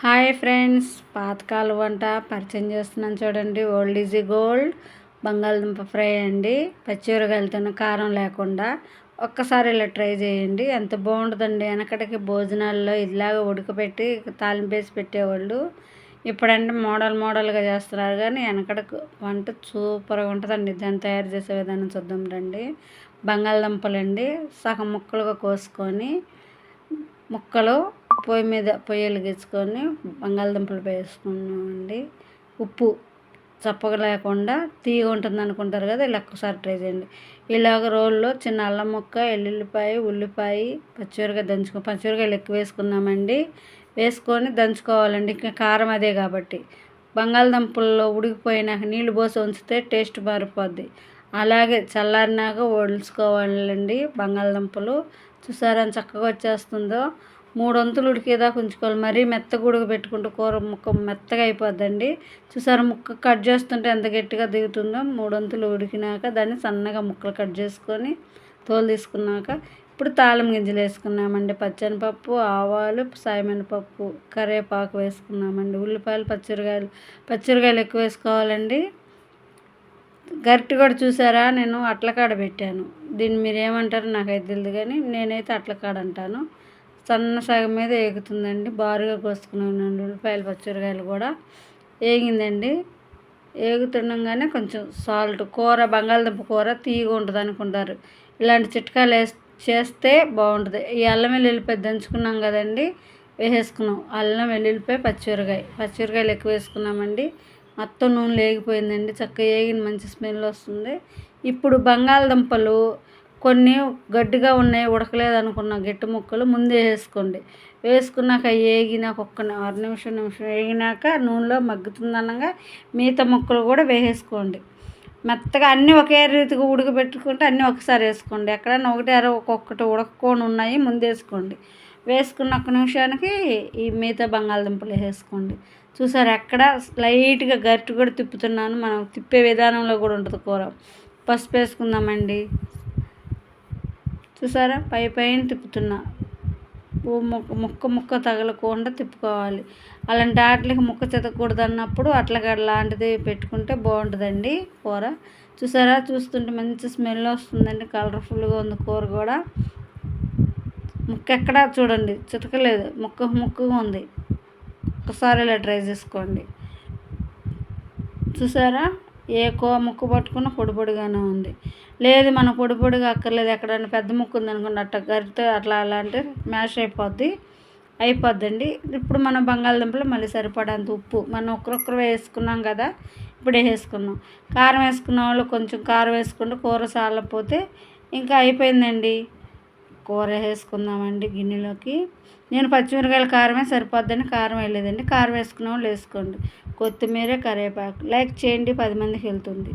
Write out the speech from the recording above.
Hi friends పాతకాల వంట పరిచయం చేస్తున్నాను చూడండి. ఓల్డ్ ఈజీ గోల్డ్ బంగాళదుంప ఫ్రై అండి. పచ్చిమిరకాయలతో కారం లేకుండా ఒక్కసారి ఇలా ట్రై చేయండి. ఎంత బాగుంటుందండి. వెనకటికి భోజనాల్లో ఇలాగ ఉడకబెట్టి తాలింపేసి పెట్టేవాళ్ళు. ఇప్పుడంటే మోడల్ మోడల్గా చేస్తున్నారు కానీ వెనకడకు వంట సూపర్గా ఉంటుందండి. దాన్ని తయారు చేసే విధానం చూద్దాం రండి. బంగాళదుంపలండి. సగం ముక్కలుగా కోసుకొని ముక్కలు పొయ్యి మీద పొయ్యి వెలిగించుకొని బంగాళదుంపలు వేసుకున్నామండి. ఉప్పు చప్పగా లేకుండా తీగ ఉంటుంది అనుకుంటారు కదా ఇలా ఒక్కసారి ట్రై చేయండి. ఇలాగ రోల్లో చిన్న అల్లం ముక్క ఎల్లుల్లిపాయ ఉల్లిపాయ పచ్చిమిరకాయ దంచుకో పచ్చిమిరకాయలు ఎక్కువ వేసుకున్నామండి. వేసుకొని దంచుకోవాలండి. ఇంకా కారం అదే కాబట్టి. బంగాళదుంపల్లో ఉడికిపోయినాక నీళ్ళు పోసి ఉంచితే టేస్ట్ మారిపోద్ది. అలాగే చల్లారినాక వడుచుకోవాలండి బంగాళదుంపలు. చూసారా చక్కగా వచ్చేస్తుందో? మూడు వంతులు ఉడికేదాకా ఉంచుకోవాలి. మరీ మెత్తగా ఉడకబెట్టుకుంటే కూర ముక్క మెత్తగా అయిపోద్దండి. చూసారా ముక్క కట్ చేస్తుంటే ఎంత గట్టిగా దిగుతుందో? మూడు వంతులు ఉడికినాక దాన్ని సన్నగా ముక్కలు కట్ చేసుకొని తోలు తీసుకున్నాక ఇప్పుడు తాళం గింజలు వేసుకున్నామండి. పచ్చనిపప్పు ఆవాలు సాయమినపప్పు కరివేపాకు వేసుకున్నామండి. ఉల్లిపాయలు పచ్చిరకాయలు పచ్చిరకాయలు ఎక్కువ వేసుకోవాలండి. గరిటె కూడా చూసారా? నేను అట్లకాడ పెట్టాను. దీన్ని మీరు ఏమంటారు నాకైతే తెలియదు కానీ నేనైతే అట్లకాడ అంటాను. సన్న సగం మీద ఏగుతుందండి. బారుగా కోసుకున్నాను ఉల్లిపాయలు పచ్చిమిరకాయలు కూడా ఏగిందండి. ఏగుతుండగానే కొంచెం సాల్ట్ కూర బంగాళదుంప కూర తీయగా ఉంటుంది అనుకుంటారు. ఇలాంటి చిట్కాలు వేసి చేస్తే బాగుంటుంది. ఈ అల్లం వెల్లుల్లిపాయ దంచుకున్నాం కదండి వేసేసుకున్నాం. అల్లం వెల్లుల్లిపాయ పచ్చిమిరకాయ పచ్చిమిరకాయలు ఎక్కువ వేసుకున్నామండి. మొత్తం నూనె లేగిపోయిందండి. చక్కగా వేగిన మంచి స్మెల్ వస్తుంది. ఇప్పుడు బంగాళదుంపలు కొన్ని గట్టిగా ఉన్నాయి ఉడకలేదు అనుకున్న గట్టి ముక్కలు ముందే వేసుకోండి. వేసుకున్నాక వేగినాక ఒక్క ఆరు నిమిషం నిమిషం వేగినాక నూనెలో మగ్గుతుందనగా మిగతా ముక్కలు కూడా వేసేసుకోండి. మెత్తగా అన్నీ ఒకే రీతిగా ఉడకబెట్టుకుంటే అన్నీ ఒకసారి వేసుకోండి. ఎక్కడైనా ఒకటి అర ఒక్కొక్కటి ఉడకకొని ఉన్నాయి ముందేసుకోండి వేసుకున్న ఒక్క నిమిషానికి ఈ మిగతా బంగాళదుంపలు వేసుకోండి చూసారు ఎక్కడ లైట్గా గట్టి కూడా తిప్పుతున్నాను. మనం తిప్పే విధానంలో కూడా ఉంటుంది కూర. పసుపు వేసుకుందామండి. చూసారా? పై పైన తిప్పుతున్నా. ముక్క ముక్క ముక్క తగలకుండా తిప్పుకోవాలి. అలాంటి వాటికి ముక్క చెతకూడదు అన్నప్పుడు అట్లగడ లాంటిది పెట్టుకుంటే బాగుంటుందండి కూర. చూసారా? చూస్తుంటే మంచి స్మెల్ వస్తుందండి. కలర్ఫుల్గా ఉంది కూర కూడా. ముక్క ఎక్కడా చూడండి. చితకలేదు. ముక్క ముక్కగా ఉంది. ఒకసారి ఇలా ట్రై చేసుకోండి. చూసారా? ఏ కో ముక్కు పట్టుకున్న పొడి పొడిగానే ఉంది. లేదు మన పొడి పొడిగా అక్కర్లేదు. ఎక్కడైనా పెద్ద ముక్క ఉందనుకోండి అట్లా గరితో అట్లా అలా అంటే మ్యాష్ అయిపోద్ది. అయిపోద్దండి. ఇప్పుడు మనం బంగాళదుంపలు మళ్ళీ సరిపడంత ఉప్పు. మనం ఒక్కరొక్కరు వేసుకున్నాం కదా ఇప్పుడే వేసుకున్నాం. కారం వేసుకున్న వాళ్ళు కొంచెం కారం వేసుకుంటే కూర చాలకపోతే ఇంకా అయిపోయిందండి. కూర వేసుకుందామండి గిన్నెలోకి. నేను పచ్చిమిరకాయల కారమే సరిపోద్దని కారం వేయలేదండి. కారం వేసుకున్న వాళ్ళు వేసుకోండి. కొత్తిమీర కరివేపాకు. లైక్ చేయండి పది మందికి వెళ్తుంది.